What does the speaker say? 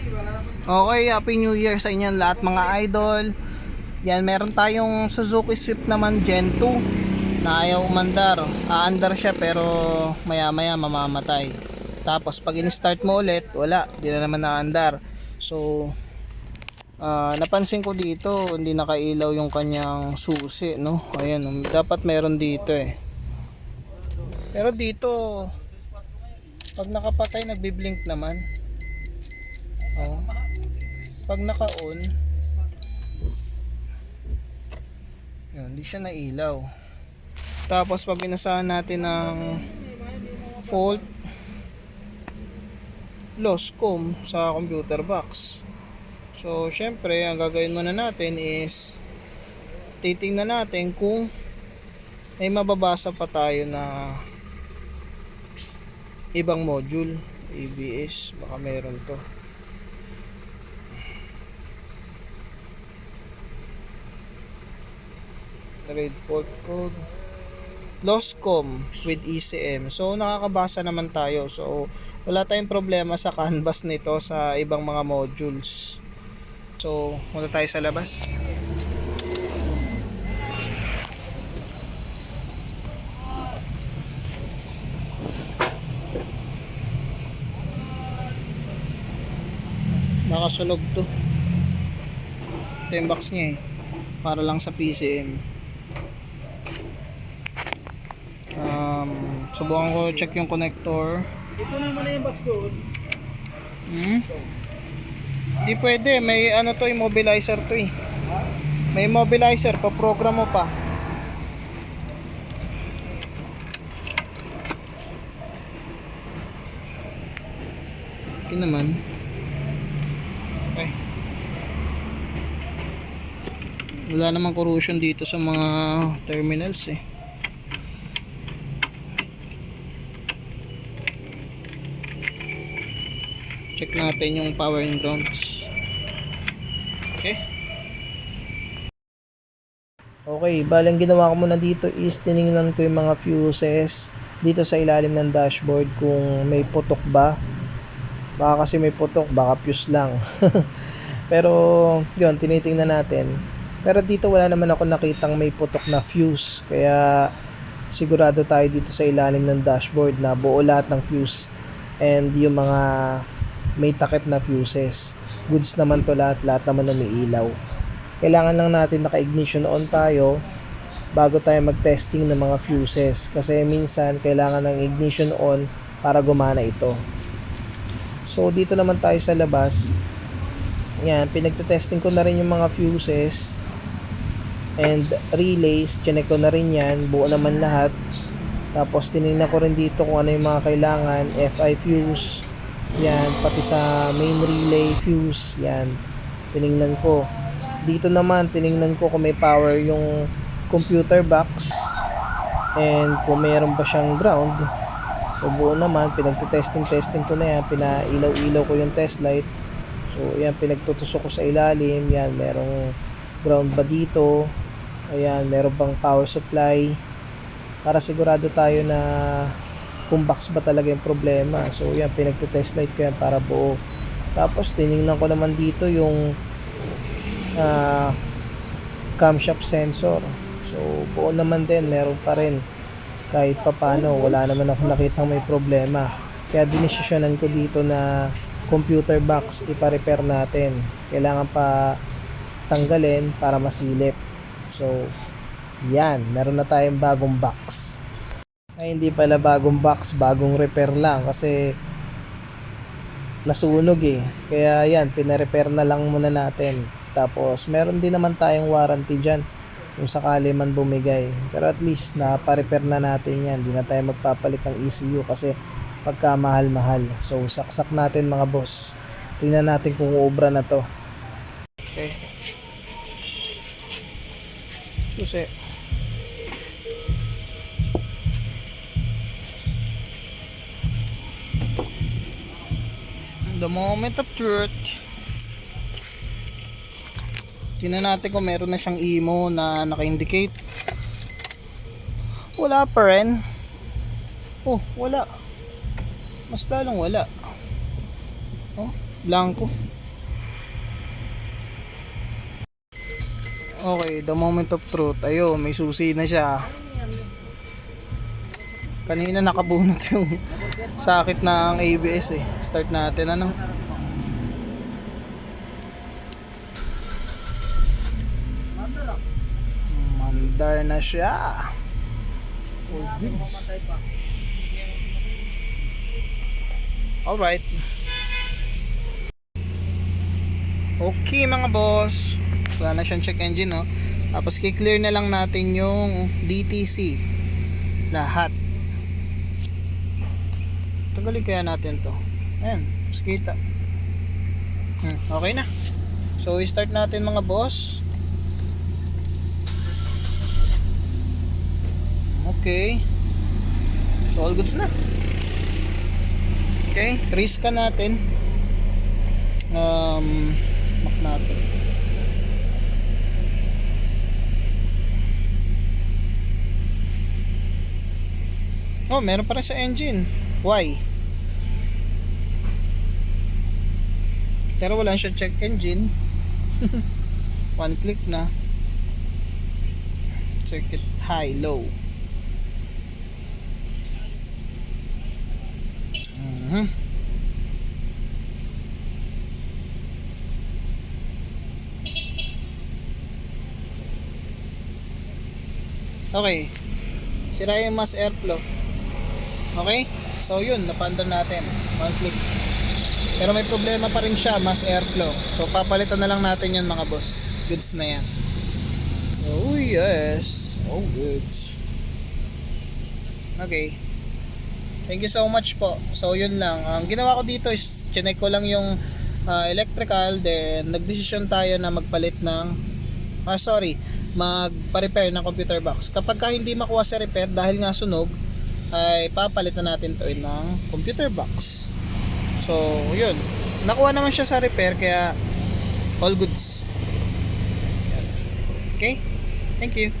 Okay, Happy New Year sa inyo lahat mga idol. Yan, meron tayong Suzuki Swift naman Gen 2 na ayaw umandar. Aandar siya pero maya maya mamamatay. Tapos pag in-start mo ulit, wala, di na naman naandar. So, ah, napansin ko dito, hindi nakailaw yung kanyang susi, no? Ayan, um, dapat meron dito eh. Pero dito, pag nakapatay, nagbi-blink naman. Oh. Pag naka-on, yun, hindi siya nailaw. Tapos pag binasahan natin ng fault, lost com sa computer box. So, syempre, ang gagawin muna natin is titingnan natin kung may mababasa pa tayo na ibang module ABS baka meron to red port code. Loscom with ECM so nakakabasa naman tayo. So wala tayong problema sa canvas nito sa ibang mga modules. So muna tayo sa labas. Nakasunog to. Ito yung box niya eh. Para lang sa PCM um, subukan ko check yung connector Ito na muna yung box doon. hmm? di pwede may ano to immobilizer to eh may immobilizer pa program mo pa Ito naman Okay. Wala namang corrosion dito sa mga terminals eh. Check natin yung power and grounds. Okay. Okay, balang ginawa ko muna dito is tiningnan ko yung mga fuses dito sa ilalim ng dashboard kung may putok ba baka kasi may putok baka fuse lang pero yun tinitingnan natin pero dito wala naman ako nakitang may putok na fuse kaya sigurado tayo dito sa ilalim ng dashboard na buo lahat ng fuse and yung mga may takip na fuses. Goods naman to lahat lahat naman umiilaw kailangan lang natin naka-ignition on tayo bago tayo mag-testing ng mga fuses. Kasi minsan kailangan ng ignition on para gumana ito. So dito naman tayo sa labas. Yan, pinagte-testing ko na rin yung mga fuses and relays, chinek ko na rin yan, buo naman lahat. Tapos tinignan ko rin dito kung ano yung mga kailangan, FI fuse, yan, pati sa main relay fuse, yan, tiningnan ko. Dito naman, tiningnan ko kung may power yung computer box and kung mayroon pa siyang ground. So buo naman, pinagte-testing-testing ko na yan, pinailaw-ilaw ko yung test light. So yan, pinagtutusok ko sa ilalim, yan, merong ground ba dito, ayan, meron bang power supply, para sigurado tayo na kung box ba talaga yung problema. So yan, pinagte-test light ko yan para buo. Tapos tiningnan ko naman dito yung ah, camshaft sensor. So buo naman din, meron pa rin kahit papano wala naman ako nakitang may problema kaya dinesisyonan ko dito na computer box ipa-repair natin kailangan pa tanggalin para masilip so yan meron na tayong bagong box ay hindi pala bagong box bagong repair lang kasi nasunog eh kaya yan pina-repair na lang muna natin tapos meron din naman tayong warranty dyan kung sakali man bumigay. Pero at least na pa-repair na natin yan. Hindi na tayo magpapalit ng ECU kasi pagka mahal-mahal. So saksak natin mga boss. Tingnan natin kung uubra na to. Okay. Susi. The moment of truth. Tingnan natin kung meron na siyang emo na naka-indicate. Wala pa rin. Oh, wala. Mas lalong wala. Oh. blanco. Okay, the moment of truth. Ayun, may susi na siya. Kanina nakabunot yung sakit ng ABS eh. Start natin ano. Mandar na siya. Oh, goods. Alright. Okay mga boss. Wala na siyang check engine no. Tapos ki-clear na lang natin yung DTC. Lahat. Tanggalin kaya natin to. Ayan, mas kita. Hmm, okay na. So, i-start natin mga boss. Okay. So, all goods na. Okay, ka natin. Um, mak natin. Oh, meron pa rin sa engine. Why? Pero wala siya check engine. One click na. Circuit high, low. Mhm. Okay. Sira yung mass airflow. Okay? So yun, napanda natin. One click. Pero may problema pa rin siya, mass airflow. So papalitan na lang natin yun mga boss. Goods na yan. Oh yes. Oh goods. Okay. Thank you so much po. So yun lang. Ang ginawa ko dito is chinek ko lang yung ah, electrical then nagdesisyon tayo na magpalit ng ah sorry, magpa-repair ng computer box. Kapag ka hindi makuha sa repair dahil nga sunog ay papalitan natin to ng computer box. So, yun. Nakuha naman siya sa repair kaya all goods. Okay? Thank you.